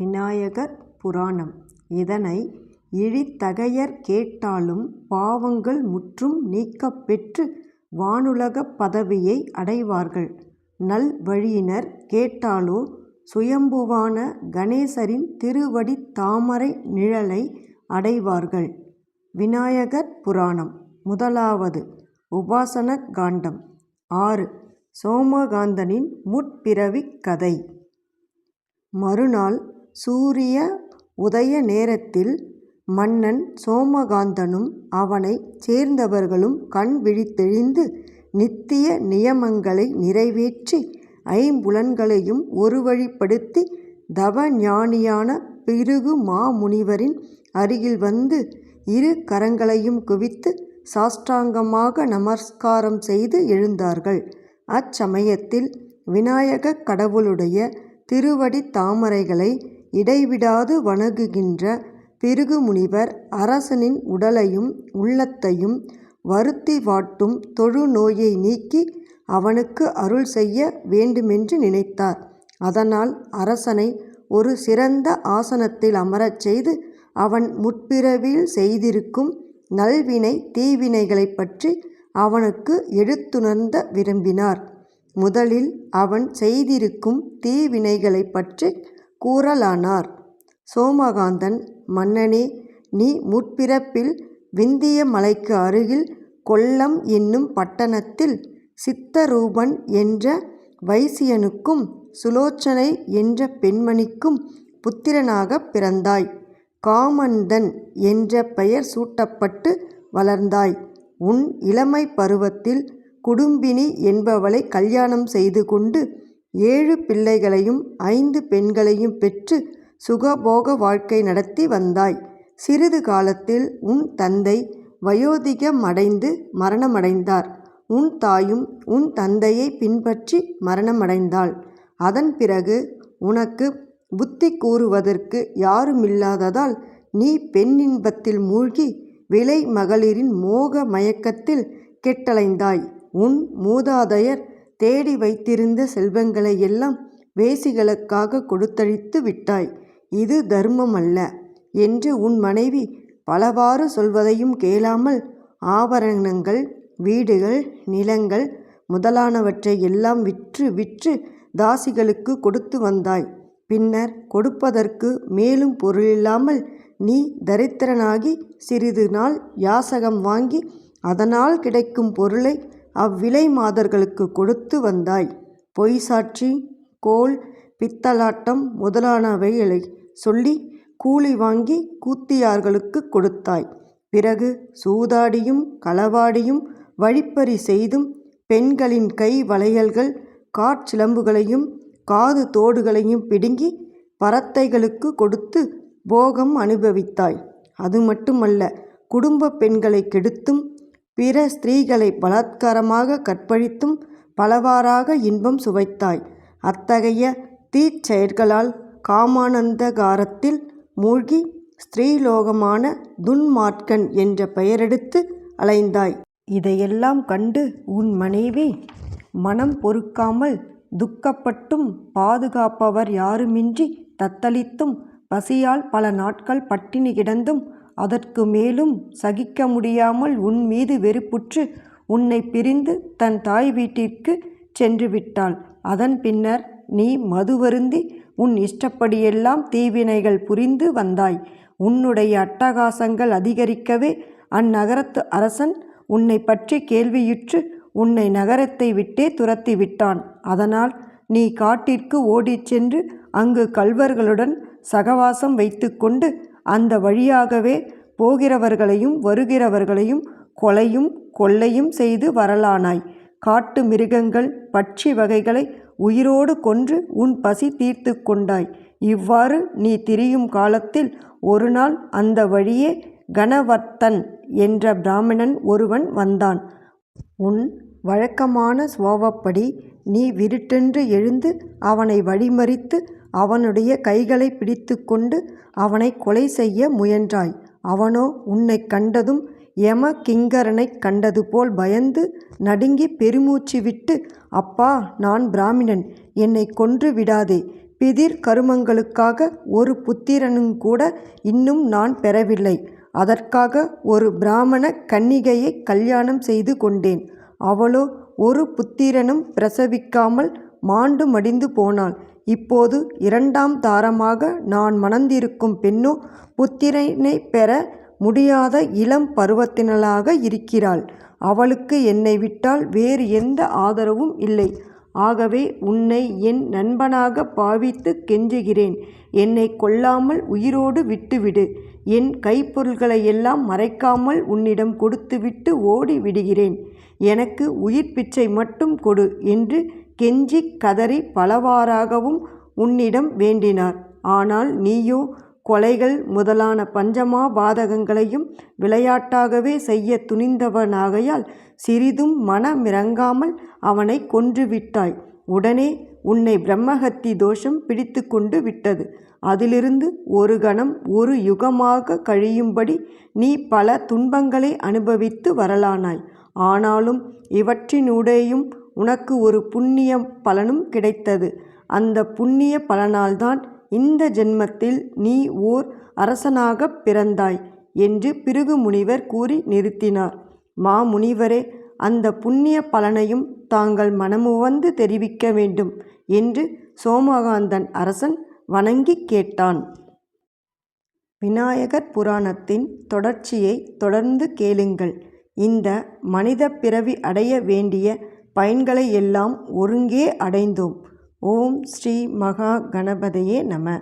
விநாயகர் புராணம் இதனை இழிதகையர் கேட்டாலும் பாவங்கள் முற்றும் நீக்கப் பெற்று வானுலகப் பதவியை அடைவார்கள். நல்வழியினர் கேட்டாலோ சுயம்புவான கணேசரின் திருவடித் தாமரை நிழலை அடைவார்கள். விநாயகர் புராணம் முதலாவது உபாசன காண்டம் ஆறு சோமகாந்தனின் முற்பிறவிக் கதை மறுநாள் சூரிய உதய நேரத்தில் மன்னன் சோமகாந்தனும் அவனைச் சேர்ந்தவர்களும் கண் விழித்தெழுந்து நித்திய நியமங்களை நிறைவேற்றி ஐம்புலன்களையும் ஒருவழிப்படுத்தி தவஞானியான பிருகு மாமுனிவரின் அருகில் வந்து இரு கரங்களையும் குவித்து சாஷ்டாங்கமாக நமஸ்காரம் செய்து எழுந்தார்கள். அச்சமயத்தில் விநாயகக் கடவுளுடைய திருவடி தாமரைகளை இடைவிடாது வணங்குகின்ற பிருகு முனிவர் அரசனின் உடலையும் உள்ளத்தையும் வருத்தி வாட்டும் தொழுநோயை நீக்கி அவனுக்கு அருள் செய்ய வேண்டுமென்று நினைத்தார். அதனால் அரசனை ஒரு சிறந்த ஆசனத்தில் அமரச் செய்து அவன் முற்பிறவியில் செய்திருக்கும் நல்வினை தீவினைகளைப் பற்றி அவனுக்கு எடுத்துணர்ந்த விரும்பினார். முதலில் அவன் செய்திருக்கும் தீவினைகளைப் பற்றி கூறலானார். சோமகாந்தன் மன்னனே நீ முற்பிறப்பில் விந்திய மலைக்கு அருகில் கொல்லம் என்னும் பட்டணத்தில் சித்தரூபன் என்ற வைசியனுக்கும் சுலோச்சனை என்ற பெண்மணிக்கும் புத்திரனாகப் பிறந்தாய். காமந்தன் என்ற பெயர் சூட்டப்பட்டு வளர்ந்தாய். உன் இளமைப் பருவத்தில் குடும்பினி என்பவளை கல்யாணம் செய்து கொண்டு ஏழு பிள்ளைகளையும் ஐந்து பெண்களையும் பெற்று சுகபோக வாழ்க்கை நடத்தி வந்தாய். சிறிது காலத்தில் உன் தந்தை வயோதிகமடைந்து மரணமடைந்தார். உன் தாயும் உன் தந்தையை பின்பற்றி மரணமடைந்தாள். அதன் பிறகு உனக்கு புத்தி கூறுவதற்கு யாருமில்லாததால் நீ பெண்ணின்பத்தில் மூழ்கி விலை மகளிரின் மோக மயக்கத்தில் கெட்டலைந்தாய். உன் மூதாதையர் தேடி வைத்திருந்த செல்வங்களை எல்லாம் வேசிகளுக்காக கொடுத்தழித்து விட்டாய். இது தர்மம் அல்ல என்று உன் மனைவி பலவாறு சொல்வதையும் கேளாமல் ஆபரணங்கள் வீடுகள் நிலங்கள் முதலானவற்றை எல்லாம் விற்று விற்று தாசிகளுக்கு கொடுத்து வந்தாய். பின்னர் கொடுப்பதற்கு மேலும் பொருளில்லாமல் நீ தரித்திரனாகி சிறிது நாள் யாசகம் வாங்கி அதனால் கிடைக்கும் பொருளை அவ்விலை மாதர்களுக்கு கொடுத்து வந்தாய். பொய் சாட்சி கோள் பித்தலாட்டம் முதலானவைகளை சொல்லி கூலி வாங்கி கூத்தியார்களுக்கு கொடுத்தாய். பிறகு சூதாடியும் களவாடியும் வழிப்பறி செய்தும் பெண்களின் கை வளையல்கள் காற்சிலம்புகளையும் காது தோடுகளையும் பிடுங்கி பறத்தைகளுக்கு கொடுத்து போகம் அனுபவித்தாய். அது மட்டுமல்ல குடும்ப பெண்களை கெடுத்தும் பிற ஸ்திரீகளை பலாத்காரமாக கற்பழித்தும் பலவாறாக இன்பம் சுவைத்தாய். அத்தகைய தீச்செயல்களால் காமானந்தகாரத்தில் மூழ்கி ஸ்திரீலோகமான துன்மார்க்கன் என்ற பெயரெடுத்து அலைந்தாய். இதையெல்லாம் கண்டு உன் மனைவி மனம் பொறுக்காமல் துக்கப்பட்டும் பாதுகாப்பவர் யாருமின்றி தத்தளித்தும் பசியால் பல நாட்கள் பட்டினி கிடந்தும் அதற்கு மேலும் சகிக்க முடியாமல் உன் மீது வெறுப்புற்று உன்னை பிரிந்து தன் தாய் வீட்டிற்கு சென்று விட்டாள் அதன் பின்னர் நீ மதுவருந்தி உன் இஷ்டப்படியெல்லாம் தீவினைகள் புரிந்து வந்தாய். உன்னுடைய அட்டகாசங்கள் அதிகரிக்கவே அந்நகரத்து அரசன் உன்னை பற்றி கேள்வியுற்று உன்னை நகரத்தை விட்டே துரத்தி விட்டான். அதனால் நீ காட்டிற்கு ஓடிச் சென்று அங்கு கல்வர்களுடன் சகவாசம் வைத்துக்கொண்டு அந்த வழியாகவே போகிறவர்களையும் வருகிறவர்களையும் கொலையும் கொள்ளையும் செய்து வரலானாய். காட்டு மிருகங்கள் பட்சி வகைகளை உயிரோடு கொன்று உன் பசி தீர்த்து கொண்டாய். இவ்வாறு நீ திரியும் காலத்தில் ஒருநாள் அந்த வழியே கணவர்த்தன் என்ற பிராமணன் ஒருவன் வந்தான். உன் வழக்கமான சுவாவப்படி நீ விருட்டென்று எழுந்து அவனை வழிமறித்து அவனுடைய கைகளைப் பிடித்து கொண்டு அவனை கொலை செய்ய முயன்றாய். அவனோ உன்னைக் கண்டதும் யமகிங்கரனைக் கண்டதுபோல் பயந்து நடுங்கி பெருமூச்சு விட்டு அப்பா நான் பிராமணன் என்னை கொன்று விடாதே பிதிர் கருமங்களுக்காக ஒரு புத்திரனுங்கூட இன்னும் நான் பெறவில்லை. அதற்காக ஒரு பிராமண கன்னிகையை கல்யாணம் செய்து கொண்டேன். அவளோ ஒரு புத்திரனும் பிரசவிக்காமல் மாண்டு மடிந்து போனாள். இப்போது இரண்டாம் தாரமாக நான் மணந்திருக்கும் பெண்ணோ புத்திரனை பெற முடியாத இளம் பருவத்தினளாக இருக்கிறாள். அவளுக்கு என்னை விட்டால் வேறு எந்த ஆதரவும் இல்லை. ஆகவே உன்னை என் நண்பனாக பாவித்துக் கெஞ்சுகிறேன் என்னை கொல்லாமல் உயிரோடு விட்டுவிடு. என் கைப்பொருள்களை எல்லாம் மறைக்காமல் உன்னிடம் கொடுத்துவிட்டு ஓடி விடுகிறேன். எனக்கு உயிர் பிச்சை மட்டும் கொடு என்று கெஞ்சிக் கதறி பலவாறாகவும் உன்னிடம் வேண்டினார். ஆனால் நீயோ கொலைகள் முதலான பஞ்சமா பாதகங்களையும் விளையாட்டாகவே செய்ய துணிந்தவனாகையால் சிறிதும் மனமிறங்காமல் அவனை கொன்றுவிட்டாய். உடனே உன்னை பிரம்மஹத்தி தோஷம் பிடித்துக்கொண்டு விட்டது. அதிலிருந்து ஒரு கணம் ஒரு யுகமாக கழியும்படி நீ பல துன்பங்களை அனுபவித்து வரலானாய். ஆனாலும் இவற்றினூடேயும் உனக்கு ஒரு புண்ணிய பலனும் கிடைத்தது. அந்த புண்ணிய பலனால்தான் இந்த ஜென்மத்தில் நீ ஓர் அரசனாகப் பிறந்தாய் என்று பிருகு முனிவர் கூறி நிறுத்தினார். மாமுனிவரே அந்த புண்ணிய பலனையும் தாங்கள் மனமுவந்து தெரிவிக்க வேண்டும் என்று சோமகாந்தன் அரசன் வணங்கிக் கேட்டான். விநாயகர் புராணத்தின் தொடர்ச்சியைத் தொடர்ந்து கேளுங்கள். இந்த மனிதப் பிறவி அடைய வேண்டிய பயன்களை எல்லாம் ஒருங்கே அடைந்தோம். ஓம் ஸ்ரீ மகா கணபதியே நம